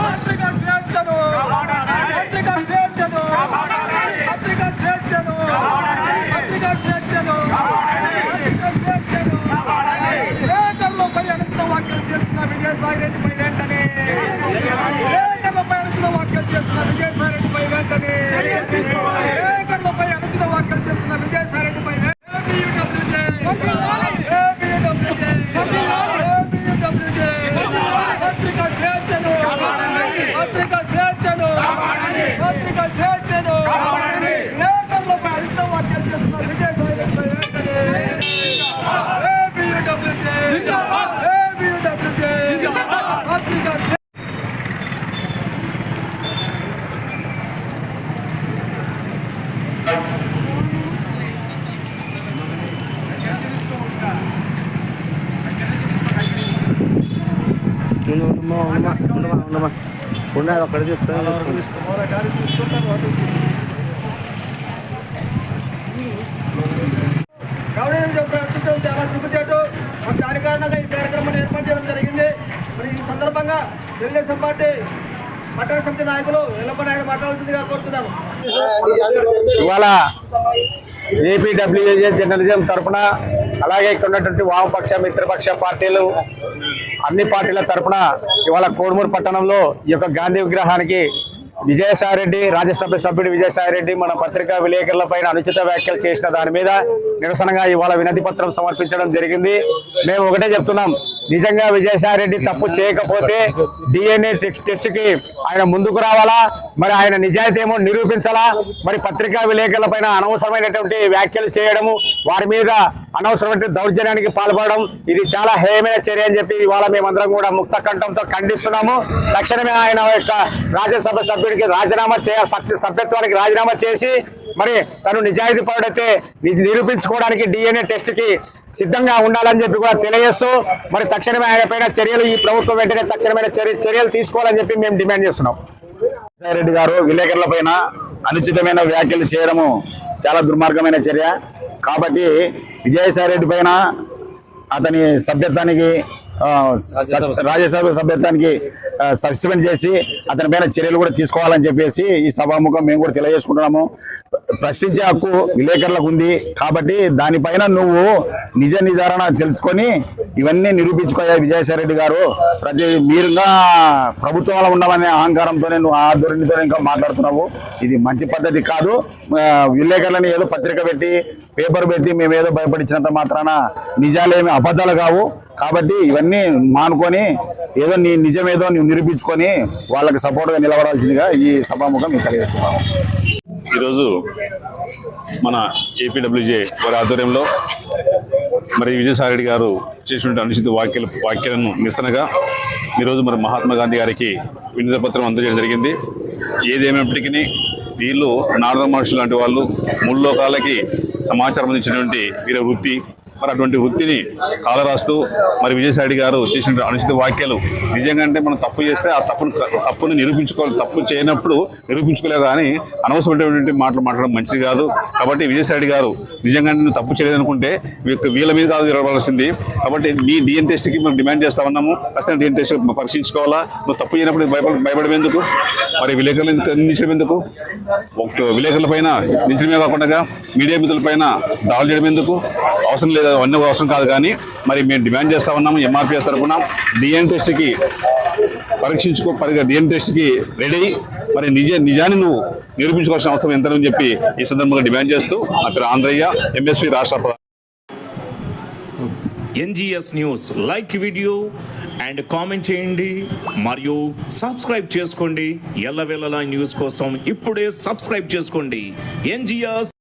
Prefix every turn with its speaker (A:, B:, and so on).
A: పత్రిక స్వేచ్ఛను. పత్రిక స్వేచ్ఛ
B: ఉండమా ఉండమా ఉండమా ఉండమా. ఉండదు అక్కడ చూసుకొని
A: చాలా సిగ్గుచేటు మరి దాని కారణంగా ఈ కార్యక్రమాన్ని ఏర్పాటు చేయడం జరిగింది. మరి ఈ సందర్భంగా తెలుగుదేశం పార్టీ పట్టణ సమితి నాయకులు ఎల్లప్ప మాట్లాడాల్సిందిగా కోరుతున్నాను.
B: ఇవాళ ఏపీడబ్ల్యూఏ జర్నలిజం తరఫున అలాగే ఇక్కడ ఉన్నటువంటి వామపక్ష మిత్రపక్ష పార్టీలు అన్ని పార్టీల తరఫున ఇవాళ కోడుమూరు పట్టణంలో ఈ యొక్క గాంధీ విగ్రహానికి విజయసాయిరెడ్డి రాజ్యసభ సభ్యుడు విజయసాయిరెడ్డి మన పత్రికా విలేకరుల పైన అనుచిత వ్యాఖ్యలు చేసిన దాని మీద నిరసనగా ఇవాళ వినతి పత్రం సమర్పించడం జరిగింది. మేము ఒకటే చెప్తున్నాం. నిజంగా విజయసాయిరెడ్డి తప్పు చేయకపోతే డిఎన్ఏ టెస్ట్కి ఆయన ముందుకు రావాలా? మరి ఆయన నిజాయితీ ఏమో నిరూపించాలా? మరి పత్రికా విలేకరుల పైన అనవసరమైనటువంటి వ్యాఖ్యలు చేయడము వారి మీద అనవసరమైన దౌర్జన్యానికి పాల్పడడం ఇది చాలా హేయమైన చర్య అని చెప్పి ఇవాళ మేమందరం కూడా ముక్త కంఠంతో ఖండిస్తున్నాము. తక్షణమే ఆయన యొక్క రాజ్యసభ సభ్యుడికి రాజీనామా చేయ సభ్యత్వానికి రాజీనామా చేసి మరి తను నిజాయితీ పరుడైతే నిరూపించుకోవడానికి డిఎన్ఏ టెస్ట్కి సిద్ధంగా ఉండాలని చెప్పి కూడా తెలియజేస్తూ మరి తక్షణమే ఆయన పైన చర్యలు ఈ ప్రభుత్వం వెంటనే తక్షణమైన చర్య- చర్యలు తీసుకోవాలని చెప్పి మేము డిమాండ్ చేస్తున్నాం.
C: రెడ్డి గారు విలేకరుల పైన అనుచితమైన వ్యాఖ్యలు చేయడము చాలా దుర్మార్గమైన చర్య. కాబట్టి విజయసాయి రెడ్డి పైన అతని సభ్యత్వానికి రాజ్యసభ సభ్యత్వానికి సస్పెండ్ చేసి అతని పైన చర్యలు కూడా తీసుకోవాలని చెప్పేసి ఈ సభాముఖం మేము కూడా తెలియజేసుకుంటున్నాము. ప్రశ్నించే హక్కు విలేకరులకు ఉంది కాబట్టి దానిపైన నువ్వు నిజ నిర్ధారణ తెలుసుకొని ఇవన్నీ నిరూపించుకోయా విజయసాయి రెడ్డి గారు. ప్రతి మీరుగా ప్రభుత్వంలో ఉన్నామనే అహంకారంతోనే నువ్వు ఆ ధోరణితో ఇంకా మాట్లాడుతున్నావు. ఇది మంచి పద్ధతి కాదు. విలేకరులని ఏదో పత్రిక పెట్టి పేపర్ పెట్టి మేము ఏదో భయపడించినంత మాత్రాన నిజాలేమి అబద్ధాలు కావు. కాబట్టి ఇవన్నీ మానుకొని ఏదో నీ నిజమేదో నువ్వు నిరూపించుకొని వాళ్ళకి సపోర్ట్గా నిలబడాల్సిందిగా ఈ సభాముఖం మీకు తెలియజేస్తున్నాము
D: ఈరోజు మన ఏపీడబ్ల్యూజే వారి ఆధ్వర్యంలో మరి విజయసాయిరెడ్డి గారు చేసినటువంటి అనుచిత వ్యాఖ్యలు వాక్యాలను నిరసనగా ఈరోజు మరి మహాత్మా గాంధీ గారికి వినతి పత్రం అందజేయడం జరిగింది. ఏదేమైనప్పటికీ వీళ్ళు నారద మహర్షులు లాంటి వాళ్ళు ముల్లోకాలకి సమాచారం అందించినటువంటి వీరి వృత్తి మరి అటువంటి వృత్తిని కాలరాస్తూ మరి విజయసాయి గారు చేసిన అనుచిత వ్యాఖ్యలు నిజంగా అంటే మనం తప్పు చేస్తే ఆ తప్పును తప్పును నిరూపించుకోవాలి తప్పు చేయనప్పుడు నిరూపించుకోలే కానీ అనవసరమైనటువంటి మాటలు మాట్లాడడం మంచిది కాదు. కాబట్టి విజయసాయి గారు నిజంగా నేను తప్పు చేయలేదనుకుంటే వీళ్ళ- వీళ్ళ మీద కాదు జరగవలసింది కాబట్టి నీ డిఎన్ టెస్ట్కి మనం డిమాండ్ చేస్తా ఉన్నాము. ఖచ్చితంగా డిఎన్ టెస్ట్ పరీక్షించుకోవాలా? నువ్వు తప్పు చేయనప్పుడు భయపడ భయపడేందుకు మరి విలేకరులు నిలిచడం ఎందుకు ఒక విలేకరుల పైన నిలిచడమే కాకుండా మీడియా మిత్రుల పైన దాడులు చేయడం ఎందుకు అవసరం లేదు. అన్ని అవసరం కాదు కానీ మరి మేము డిమాండ్ చేస్తా ఉన్నాము ఎంఆర్పిఎస్ తరఫున డిఎన్ టెస్ట్కి పరీక్షించుకో పరి డిఎన్ టెస్ట్కి రెడీ మరి నిజ నిజాన్ని నువ్వు నిరూపించుకోవాల్సిన అవసరం ఎంతని చెప్పి ఈ సందర్భంగా డిమాండ్ చేస్తూ నా పేరు ఆంధ్రయ్య ఎంఎస్పీ రాష్ట్ర
E: NGS news like video and comment చేయండి. మరియు సబ్స్క్రైబ్ చేసుకోండి. ఎల్లవెల్లలా న్యూస్ కోసం ఇప్పుడే సబ్స్క్రైబ్ చేసుకోండి. ఎన్జిఎస్